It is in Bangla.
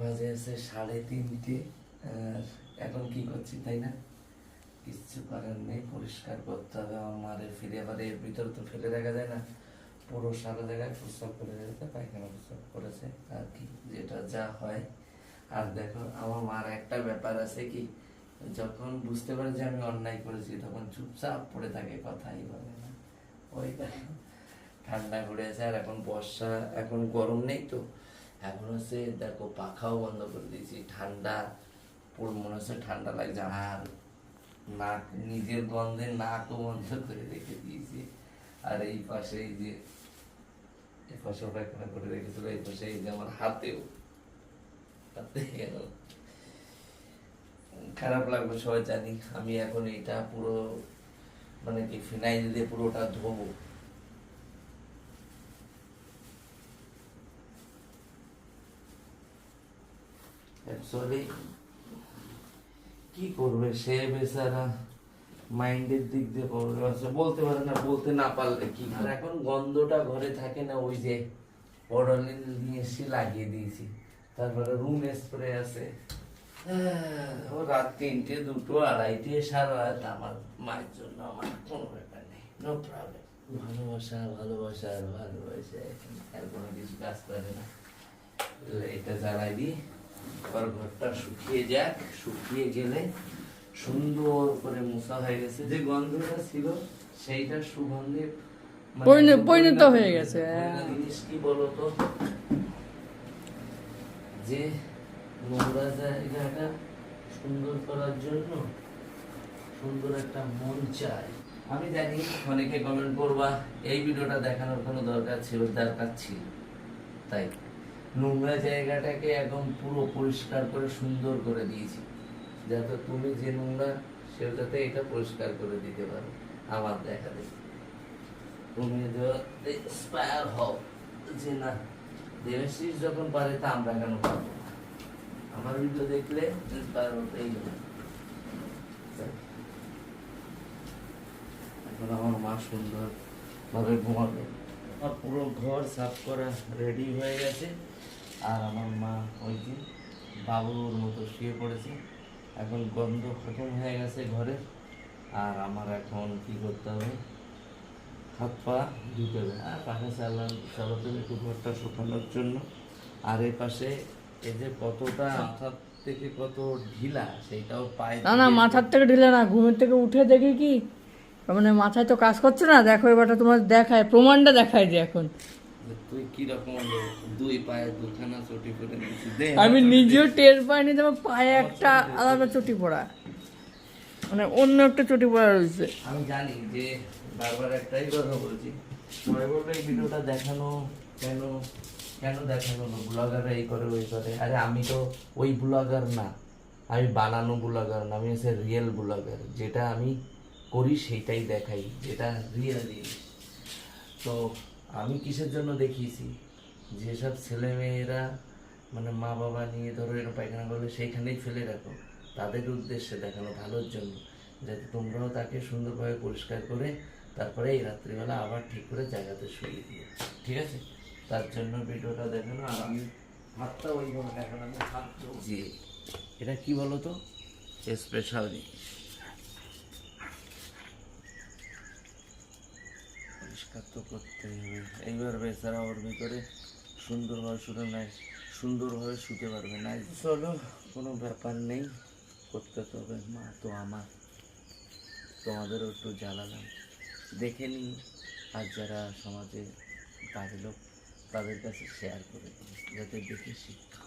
বাজে আছে সাড়ে তিনটে, আর এখন কি করছি তাই না? কিচ্ছু করার নেই, পরিষ্কার করতে হবে আমার মারে ফিরে আবার এর ভিতরে তো ফেলে রাখা যায় না। পুরো সারা জায়গায় প্রস্রাব করে রেখেছে, পায়খানা প্রস্রাব করেছে, আর কি, যেটা যা হয়। আর দেখো, আমার মার একটা ব্যাপার আছে কি, যখন বুঝতে পারে যে আমি অন্যায় করেছি, তখন চুপচাপ পড়ে থাকে, কথাই বলে না। ওই দেখো, ঠান্ডা পড়েছে আর এখন বর্ষা, এখন গরম নেই তো এখন হচ্ছে দেখো পাখাও বন্ধ করে দিয়েছি, ঠান্ডা, পুরো মনে হচ্ছে ঠান্ডা লাগছে, আর নাক, নিজের গন্ধে নাকও বন্ধ করে রেখে দিয়েছি। আর এই পাশে এই যে, এই পাশে পায়খানা করে রেখেছিল, এই পাশে এই যে আমার হাতেও, হাতে গেল খারাপ লাগবে, সবাই জানি। আমি এখন এটা পুরো মানে কি, ফিনাইল দিয়ে পুরোটা ধোবো। অ্যাকচুয়ালি কি করবে? সে বেচারা মাইন্ডের দিক দিয়ে প্রবলেম আছে বলতে পারে না, বলতে না পারলে কি আর এখন গন্ধটা ঘরে থাকে না, ওই যে অডলিন নিয়ে এসে লাগিয়ে দিয়েছি। তারপরে রুম স্প্রে আছে। ও রাত তিনটে, দুটো, আড়াইটে, সারা রাত আমার মায়ের জন্য আমার কোনো ব্যাপার নেই নো প্রবলেম ভালোবাসা ভালোবাসা, আর ভালোবাসা আর কোনো কিছু কাজ করে না। এটা জ্বালাই দিই। এবার ঘরটা শুকিয়ে যাক শুকিয়ে গেলে সুন্দর করে মোছা হয়ে গেছে। যে গন্ধটা ছিল সেইটা সুগন্ধে মানে পরিণত হয়ে গেছে, হ্যাঁ। জিনিস কি বলতো? যে নোংরা জায়গাটা সুন্দর করার জন্য সুন্দর একটা মন চাই আমি জানি অনেকে কমেন্ট করবা এই ভিডিওটা দেখানোর কোনো দরকার ছিল দরকার ছিল তাই। নোংরা জায়গাটাকে একদম পুরো পরিষ্কার করে সুন্দর করে দিয়েছি। যাতে তুমি যে নোংরা সেটাতে এটা পরিষ্কার করে দিতে পারো, আমার দেখা দেখি। তুমি ইন্সপায়ার হও যে না, দেবাশিস যখন পারে তা আমরা কেন পারব আমার ভিডিও দেখলে ইন্সপায়ার হতেই হবে। এখন আমার মা সুন্দর ভাবে ঘুমাবে। আমার পুরো ঘর সাফ করা রেডি হয়ে গেছে। আর আমার মা ওই যে বাবুর মতো শুয়ে পড়েছে। এখন গন্ধ খতম হয়ে গেছে ঘরে। আর আমার এখন কি করতে হবে? হাত পা ধুতে হবে। আর পাখা চালান চালাতে হবে ঘরটা শুকানোর জন্য। আর এই পাশে এই যে কতটা মাথার থেকে কত ঢিলা সেইটাও পায়ে না না মাথার থেকে ঢিলে না ঘুমের থেকে উঠে দেখি কি? মানে মাথায় তো কাজ করছে না। দেখো এবারটা তোমার দেখায় প্রমাণটা দেখায় যে এখন। তুই কি রকম দুই পায়ে দুখানা চটি করে আমি নিজেও টের পাইনি যে আমার পায়ে একটা আলাদা চটি পড়া। মানে অন্য একটা চটি পড়া রয়েছে। আমি জানি যে বারবার একটাই কথা বলছি। পরে বলবে এই ভিডিওটা দেখানো কেন কেন দেখানো না ব্লগার এই করে ওই করে। আরে আমি তো ওই ব্লগার না। আমি বানানো ব্লগার না। আমি হচ্ছে রিয়েল ব্লগার। যেটা আমি করি সেইটাই দেখাই। যেটা রিয়েল জিনিস। তো আমি কিসের জন্য দেখিয়েছি? যেসব ছেলে মেয়েরা মানে মা বাবা নিয়ে ধরো এরকম পায়খানা করলে সেইখানেই ফেলে রাখো। তাদের উদ্দেশ্যে দেখানো ভালোর জন্য যাতে তোমরাও তাকে সুন্দরভাবে পরিষ্কার করে তারপরে এই রাত্রিবেলা আবার ঠিক করে জায়গাতে শুয়ে দিও। ঠিক আছে? তার জন্য ভিডিওটা দেখানো আর আমি হাতটা ওইভাবে দেখানো আমি হাত জি। এটা কি বলো তো? স্পেশাল জিনিস। পরিষ্কার তো করতে হবে। এইবার বেচারা ওর ভিতরে সুন্দরভাবে শুতে নাই, সুন্দরভাবে শুতে পারবে না চলো, কোনো ব্যাপার নেই, করতে তো হবে। মা তো আমার, তোমাদেরও একটু জ্বালালাম। দেখে নিই আর যারা সমাজে কাজে লোক, তাদের কাছে শেয়ার করে যাতে দেখে শিক্ষা।